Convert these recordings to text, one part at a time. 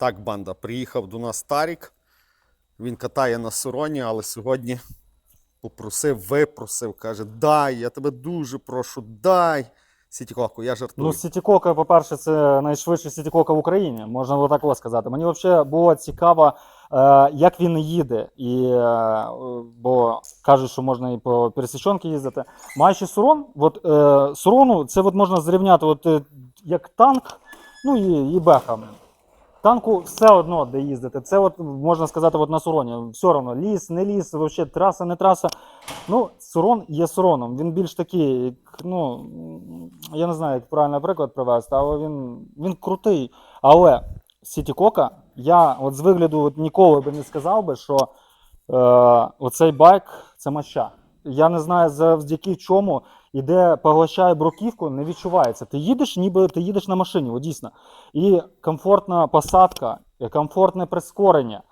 Так, банда, приїхав до нас Тарік. Він катає на сороні, але сьогодні попросив, випросив, каже: дай, я тебе дуже прошу, дай. Сітікоку, я жартую. Ну, Сітікока, по-перше, це найшвидший Сітікока в Україні, можна отак от сказати. Мені взагалі було цікаво, е, як він їде. І, е, бо кажуть, що можна і по пересічонки їздити. Маючи Сурон, от, е, Сурону це от можна зрівняти от, як танк, ну і, і Беха. Танку все одно, де їздити. Це от можна сказати, от на Суроні. Все одно, ліс, не ліс, взагалі траса, не траса. Ну, Сурон є Суроном. Він більш такий, ну, я не знаю, як правильно приклад привести, але він, він крутий. Але Сіті Кока, я от з вигляду от ніколи би не сказав би, що е, оцей байк це моща. Я не знаю завдяки чому іде поглощає бруківку, не відчувається. Ти їдеш, ніби ти їдеш на машині, от дійсно. І комфортна посадка, і комфортне прискорення.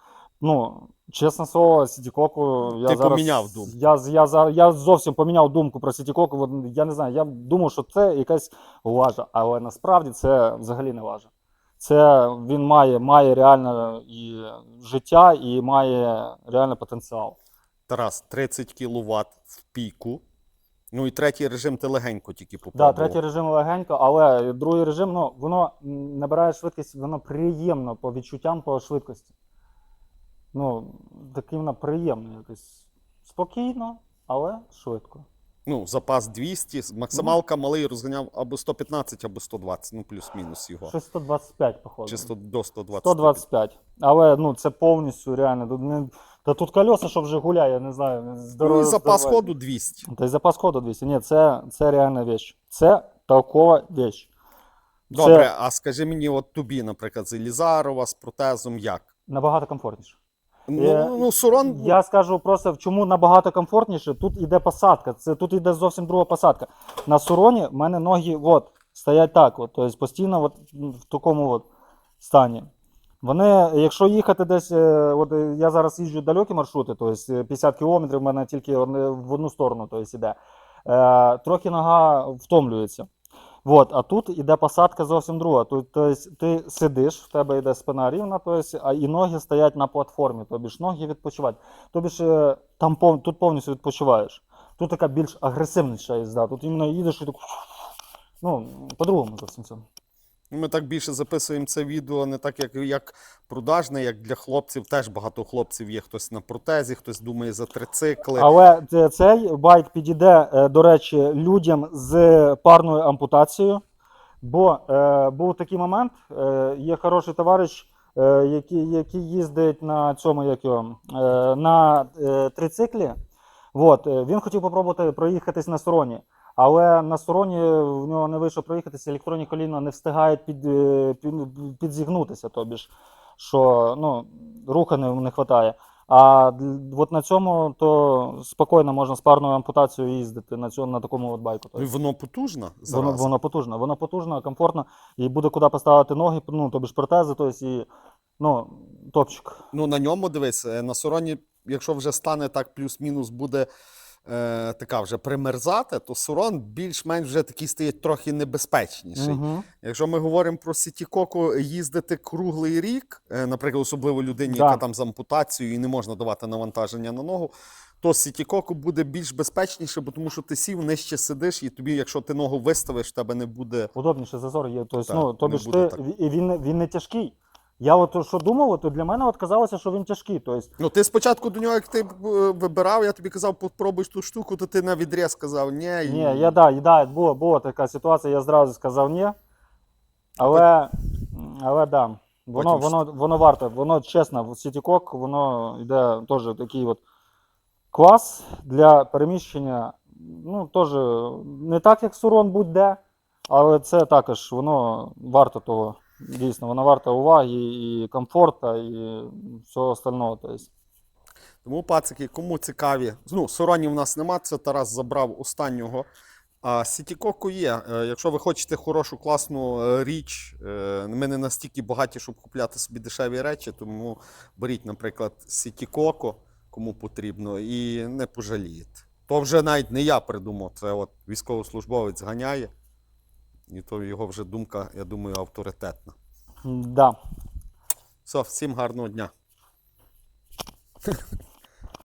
Ну, чесне слово, Сітікоку я Ти зараз, поміняв думку. Я, я, я, я зовсім поміняв думку про Сітікоку. Я не знаю, я думав, що це якась лажа, але насправді це взагалі не лажа. Це він має, має реально і життя, і має реально потенціал. Тарас, 30 кВт в піку. Ну і третій режим ти легенько тільки Да, попробував. третій режим легенько, але другий режим, ну, воно набирає швидкість, воно приємно по відчуттям по швидкості. Ну, таке воно приємно якось. Спокійно, але швидко. Ну, запас 200, максималка малий розганяв або 115, або 120, ну плюс-мінус його. Щось 125, походу. Чи 100 до 120. 125. Але ну, це повністю реально. Та тут колеса, що вже гуляє, я не знаю. Ну, і запас здорово. ходу 200. Та й запас ходу 200. Ні, це, це реальна вещь. Це толкова вещь. Добре, Це а скажи мені, от тобі, наприклад, з Елізарова, з протезом, як? набагато комфортніше. Ну, Е, ну Сурон, Я скажу просто, чому набагато комфортніше. Тут іде посадка. Це тут іде зовсім друга посадка. На суроні в мене ноги от, стоять так, от, тобто постійно от, в такому от стані. Вони, якщо їхати десь, е, от е, я зараз їжджу далекі маршрути, тобто е, 50 кілометрів в мене тільки в одну сторону тобто, іде. Е, трохи нога втомлюється. От, а тут іде посадка зовсім друга. Тобто, ти сидиш, в тебе йде спина рівна, тобто, а і ноги стоять на платформі, тобі ж ноги відпочивають. Тобі ж е, там тут повністю відпочиваєш. Тут така більш агресивніша їзда. Тут іменно їдеш і так. Ну, по-другому зовсім все. Ми так більше записуємо це відео не так, як, як продажне, як для хлопців. Теж багато хлопців є. Хтось на протезі, хтось думає за трицикли. Але цей байк підійде, е, до речі, людям з парною ампутацією. Бо е, був такий момент, е, є хороший товариш, е, який, який їздить на цьому як його, е, на е, трициклі. От, е, він хотів попробувати проїхатись на стороні. Але на стороні в нього не вийшло проїхатися, електронні коліна не встигають під, е, під, підзігнутися, тобі ж, що ну, руха не, не вистачає. А от на цьому то спокійно можна з парною ампутацією їздити на цьому, на такому от байку. І воно потужно Воно, зараз. воно потужно, воно потужно, комфортно, і буде куди поставити ноги, ну, тобі ж протези, тобто, і, ну, топчик. Ну, на ньому дивись, е, на Сороні, якщо вже стане так, плюс-мінус буде е, така вже примерзати, то Сурон більш-менш вже такий стає трохи небезпечніший. Угу. Якщо ми говоримо про Сітікоку їздити круглий рік, е, наприклад, особливо людині, Да. яка там з ампутацією і не можна давати навантаження на ногу, то Сітікоку буде більш безпечніше, бо тому що ти сів, нижче сидиш, і тобі, якщо ти ногу виставиш, в тебе не буде. Удобніше зазор є. Тобто, Так, ну, тобі ж ти, так. він, він не тяжкий. Я от що думав, то для мене от казалося, що він тяжкий. Тобто, Ну, ти спочатку до нього, як ти е, вибирав, я тобі казав, попробуй ту штуку, то ти на відріз сказав, ні. і- ні, я да, і да, була, була така ситуація, я зразу сказав ні. Але, але да, воно, Потім воно, воно варто, воно чесно, в Сітікок, воно йде теж такий от клас для переміщення. Ну, теж не так, як Сурон будь-де, але це також воно варто того. Дійсно, воно варто уваги і комфорту, і всього остального. Тобто. Тому, пацики, кому цікаві. Ну, Соронів в нас нема, це Тарас забрав останнього. А Сітікоку є. Е, Якщо ви хочете хорошу, класну е, річ, е, ми не настільки багаті, щоб купляти собі дешеві речі, тому беріть, наприклад, Сітікоко, кому потрібно, і не пожалієте. То вже навіть не я придумав, це от військовослужбовець ганяє. І то його вже думка, я думаю, авторитетна. Да. Все, всім гарного дня.